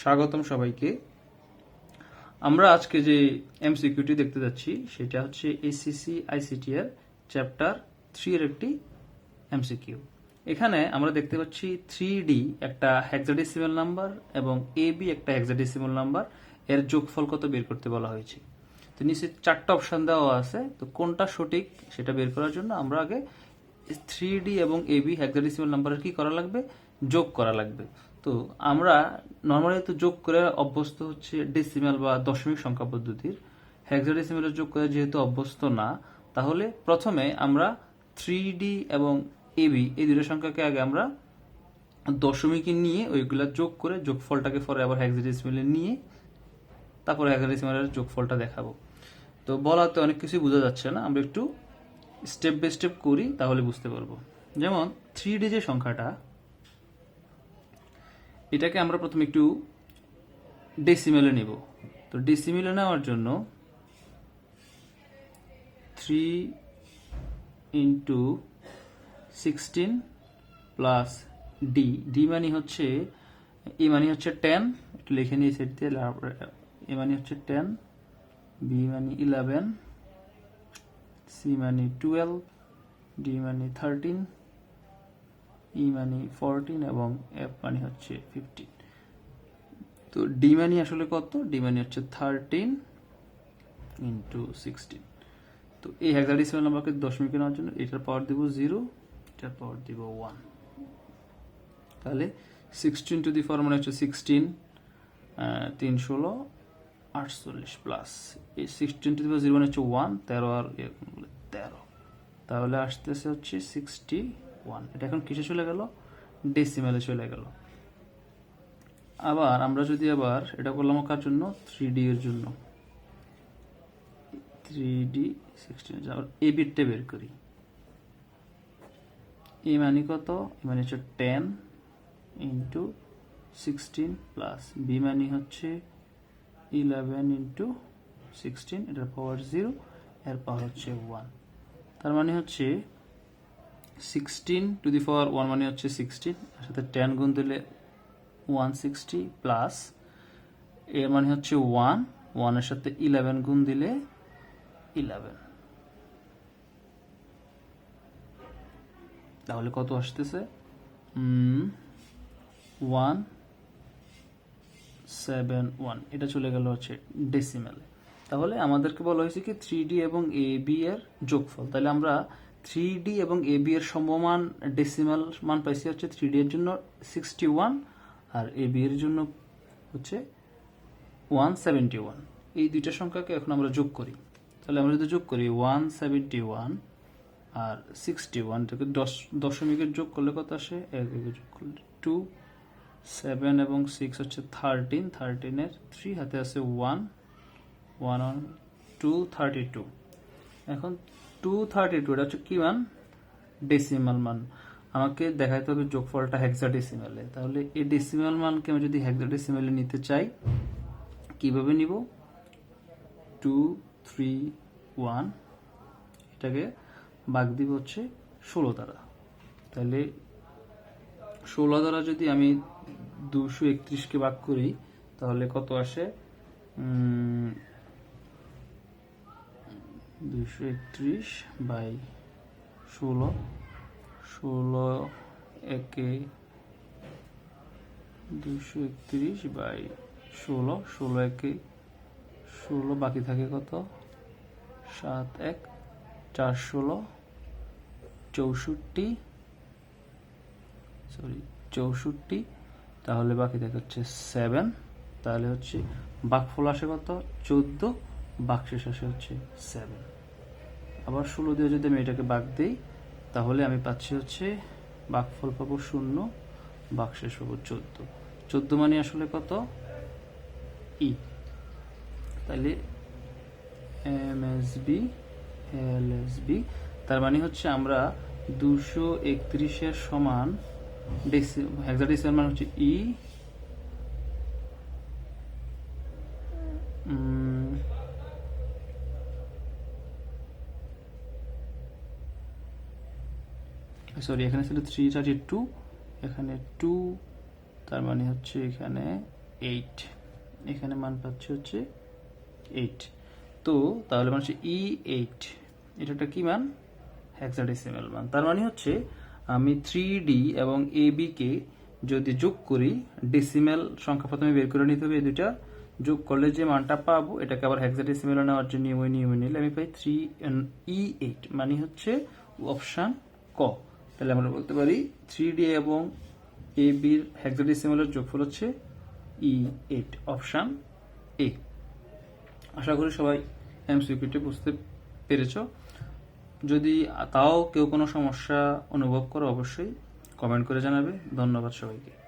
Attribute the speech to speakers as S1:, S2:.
S1: স্বাগতম সবাইকে। আমরা আজকে যে এমসিকিউটি দেখতে যাচ্ছি, সেটা হচ্ছে এসিসি আইসিটি এর চ্যাপ্টার থ্রি এর একটি এমসিকিউ। এখানে আমরা দেখতে পাচ্ছি থ্রি ডি একটা হেক্সাডেসিমাল নাম্বার এবং এ বি একটা হেক্সাডেসিমাল নাম্বার এর যোগফল কত বের করতে বলা হয়েছে। তো নিচে চারটা অপশন দেওয়া আছে, তো কোনটা সঠিক সেটা বের করার জন্য আমরা আগে থ্রি ডি এবং এ বি হেক্সাডেসিমাল নাম্বারের কি করা লাগবে? যোগ করা লাগবে। তো আমরা নর্মালি তো যোগ করে অভ্যস্ত হচ্ছে ডেসিমাল বা দশমিক সংখ্যা পদ্ধতির। হেক্সাডেসিমালের যোগ করে যেহেতু অভ্যস্ত না, তাহলে প্রথমে আমরা থ্রি ডি এবং এবি এই দুটো সংখ্যাকে আগে আমরা দশমিকে নিয়ে ওইগুলা যোগ করে যোগফলটাকে পরে আবার হেক্সাডেসিমালে নিয়ে তারপরে হেক্সাডেসিমালের যোগফলটা দেখাবো। তো বলাতে অনেক কিছুই বোঝা যাচ্ছে না, আমরা একটু স্টেপ বাই স্টেপ করি তাহলে বুঝতে পারব। যেমন থ্রি ডি যে সংখ্যাটা এটাকে আমরা প্রথমে একটু ডেসিমেলে নেব। তো ডেসিমেলে নেওয়ার জন্য three into sixteen plus D D মানে হচ্ছে এ মানে হচ্ছে টেন একটু লিখে নিয়ে সেট দিয়ে এ মানে হচ্ছে টেন বি মানে ইলেভেন সি মানে টুয়েলভ ডি মানে থার্টিন ই মানে ফোরটিন এবং এফ মানে হচ্ছে ফিফটিন তো ডি মানে আসলে কত? ডি মানে হচ্ছে থার্টিন ইন্টু সিক্সটিন তো এই হেক্সাডেসিমাল নাম্বারকে দশমিকে নেওয়ার জন্য এটার পাওয়ার দিব জিরো এটার পাওয়ার দিব ওয়ান তাহলে সিক্সটিন টু দি ফোর মানে হচ্ছে সিক্সটিন তিন ষোলো, আটচল্লিশ প্লাস এই sixteen to the four zero মানে হচ্ছে ওয়ান তেরো আর তেরো। তাহলে আসতেছে হচ্ছে সিক্সটি ওয়ান এটা এখন কিসে চলে গেল? ডেসিমেলে চলে গেল। আবার আমরা যদি আবার এটা করলাম কার জন্য? থ্রি ডি এর জন্য। থ্রি ডি সিক্সটিন আবার এ বের করি। এ মানে কত? এ মানে হচ্ছে ten into sixteen plus B মানে হচ্ছে ইলেভেন ইন্টু সিক্সটিন এটার পাওয়ার জিরো এর পাওয়ার হচ্ছে ওয়ান তার মানে হচ্ছে sixteen to the power one মানে হচ্ছে সিক্সটিন সাথে টেন গুণ দিলে ওয়ান সিক্সটি প্লাস এর মানে হচ্ছে ওয়ান ওয়ানের সাথে ইলেভেন গুণ দিলে ইলেভেন তাহলে কত আসতেছে? ওয়ান সেভেন ওয়ান এটা চলে গেল হচ্ছে ডেসিমেলে তাহলে আমাদেরকে বলা হয়েছে কি থ্রি ডি এবং এ বি এর যোগফল। তাহলে আমরা থ্রি ডি এবং এ বি এর সমমান ডেসিমাল মান পাইছি হচ্ছে থ্রি ডি এর জন্য সিক্সটি ওয়ান আর এ বি এর জন্য হচ্ছে ওয়ান সেভেন্টি ওয়ান এই দুইটা সংখ্যাকে এখন আমরা যোগ করি। তাহলে আমরা যদি যোগ করি ওয়ান সেভেন্টি ওয়ান আর সিক্সটি ওয়ান থেকে দশ, দশমিকের যোগ করলে কত আসে? এক যোগ করলে টু সেভেন এবং সিক্স হচ্ছে থার্টিন থার্টিনের থ্রি হাতে আছে one one one two thirty two এখন টু থার্টি টু এটা হচ্ছে কি মান ডেসিমাল মান। আমাকে দেখাইতে হবে যোগফলটা হেক্সাডেসিমালে তাহলে এই ডেসিমাল মানকে আমি যদি হেক্সাডেসিমালে নিতে চাই, কীভাবে নিব? টু থ্রি ওয়ান এটাকে বাগ দিব হচ্ছে ষোলো দ্বারা। তাহলে ষোলো দ্বারা যদি আমি দুশো একত্রিশকে ভাগ করি, তাহলে কত আসে? দুশো একত্রিশ বাই ষোলো। ষোলো একে দুশো একত্রিশ বাই ষোলো। ষোলো একে ষোলো বাকি থাকে কত? সাত এক, চার ষোলো, চৌষট্টি সরি চৌষট্টি। তাহলে বাকি থাকে হচ্ছে সেভেন তাহলে হচ্ছে বাকফল আসে কত? চোদ্দ। বাকশেষ আসে হচ্ছে সেভেন আবার ষোলো দিয়ে যদি আমি এটাকে বাক দিই, তাহলে আমি পাচ্ছি হচ্ছে বাকফল পাবো শূন্য বাকশেষ পাবো চোদ্দ। চোদ্দ মানে আসলে কত? ই তাহলে M S B L S B তার মানে হচ্ছে আমরা দুশো একত্রিশের সমান ডেসি হেক্সাডেসিমাল মানে হচ্ছে ই সরি এখানে ছিল থ্রি থার্টি টু এখানে টু তার মানে হচ্ছে এখানে এইট এখানে মান পাচ্ছি হচ্ছে এইট তো তাহলে মানে হচ্ছে ই এইট এটা একটা কি মান? হেক্সাডেসিমাল মান। তার মানে হচ্ছে আমি থ্রি ডি এবং এ বি কে যদি যোগ করি ডেসিমেল সংখ্যা প্রথমে বের করে নিতে হবে এই দুইটা, যোগ করলে যে মানটা পাবো, এটাকে আবার হেক্সাডেসিমেলে নেওয়ার জন্য নিয়মে নিয়মে নিলে আমি পাই থ্রি ই এইট মানে হচ্ছে অপশান ক। তাহলে আমরা বলতে পারি থ্রি ডি এবং এ বির হেক্সাডেসিমেলের যোগফল হচ্ছে ই এইট অপশান এ আশা করি সবাই এমসিকিউটি বুঝতে পেরেছ। যদি তাও কেউ কোনো সমস্যা অনুভব করো, অবশ্যই কমেন্ট করে জানাবে। ধন্যবাদ সবাইকে।